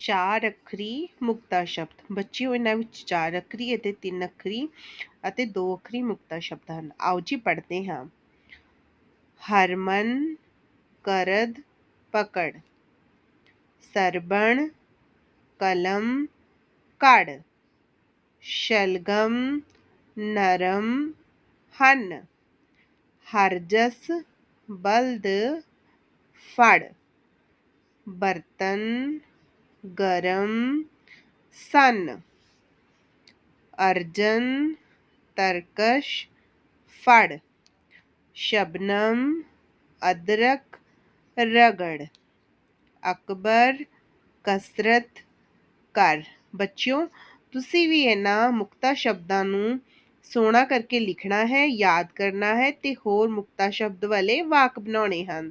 ਚਾਰ ਅੱਖਰੀ ਮੁਕਤਾ ਸ਼ਬਦ ਬੱਚਿਓ ਇਹਨਾਂ ਵਿੱਚ ਚਾਰ ਅੱਖਰੀ ਅਤੇ ਤਿੰਨ ਅੱਖਰੀ ਅਤੇ ਦੋ ਅੱਖਰੀ ਮੁਕਤਾ ਸ਼ਬਦ ਹਨ ਆਓ ਜੀ ਪੜ੍ਹਦੇ ਹਾਂ ਹਰਮਨ ਕਰਦ ਪਕੜ ਸਰਬਣ ਕਲਮ ਕੜ ਸ਼ਲਗਮ ਨਰਮ ਹਨ ਹਰਜਸ ਬਲਦ ਫੜ ਬਰਤਨ ਗਰਮ ਸਨ ਅਰਜਨ ਤਰਕਸ਼ ਫੜ ਸ਼ਬਨਮ ਅਦਰਕ ਰਗੜ ਅਕਬਰ ਕਸਰਤ ਕਰ ਬੱਚਿਓ ਤੁਸੀਂ ਵੀ ਇਹਨਾਂ ਮੁਕਤਾ ਸ਼ਬਦਾਂ ਨੂੰ ਸੋਹਣਾ ਕਰਕੇ ਲਿਖਣਾ ਹੈ ਯਾਦ ਕਰਨਾ ਹੈ ਤੇ ਹੋਰ ਮੁਕਤਾ ਸ਼ਬਦ ਵਾਲੇ ਵਾਕ ਬਣਾਉਣੇ ਹਨ